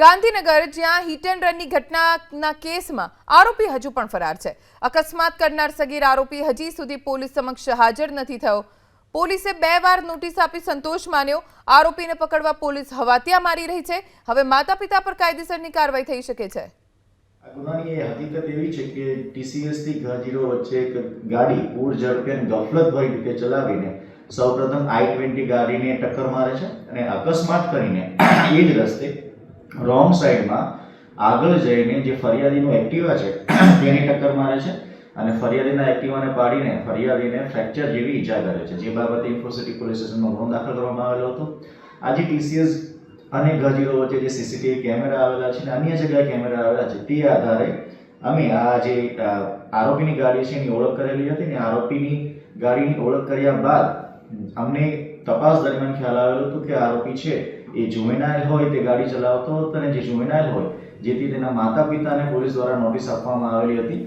ગાંધીનગર, જ્યાં hit and રનની ઘટનાના કેસમાં આરોપી હજુ પણ ફરાર છે. અકસ્માત કરનાર સગીર આરોપી હજી સુધી પોલીસ સમક્ષ હાજર નથી થયો. પોલીસે બે વાર નોટિસ આપી સંતોષ માન્યો. આરોપીને પકડવા પોલીસ હવાતિયા મારી રહી છે. હવે માતા પિતા પર કાયદેસરની કાર્યવાહી થઈ શકે છે. ગુનાની એ હકીકત એવી છે કે ટીસીએસથી ગજીરો વચ્ચે એક ગાડી પૂર ઝડપે ગફલતભરી રીતે ચલાવીને સૌપ્રથમ આઈ ટ્વેન્ટી ગાડીને ટક્કર મારે છે અને અકસ્માત કરીને એ જ રસ્તે રોંગ સાઈડમાં આગળ જઈને જે ફરિયાદીનું એક્ટિવા છે, તેની ટક્કર મારે છે અને ફરિયાદીના એક્ટિવાને પાડીને ફરિયાદીને ફ્રેક્ચર જેવી ઈજા કરે છે. જે બાબતે ઇન્ફોસિટી પોલીસ સ્ટેશનમાં ગુનો દાખલ કરવામાં આવેલો હતો. આજે ટીસીએસ અને ગજીરો વચ્ચે જે સીસીટીવી કેમેરા આવેલા છે અને અન્ય જગ્યાએ કેમેરા આવેલા છે, તે આધારે અમે આ જે આરોપીની ગાડી છે એની ઓળખ કરેલી હતી ને આરોપીની ગાડીની ઓળખ કર્યા બાદ અમને તપાસ દરમિયાન ખ્યાલ આવેલો હતો કે આરોપી છે, એ જુવેનાઇલ હોય તે ગાડી ચલાવતો હતો અને જે જુવેનાઇલ હોય, જેથી તેના માતા પિતાને પોલીસ દ્વારા નોટિસ આપવામાં આવેલી હતી.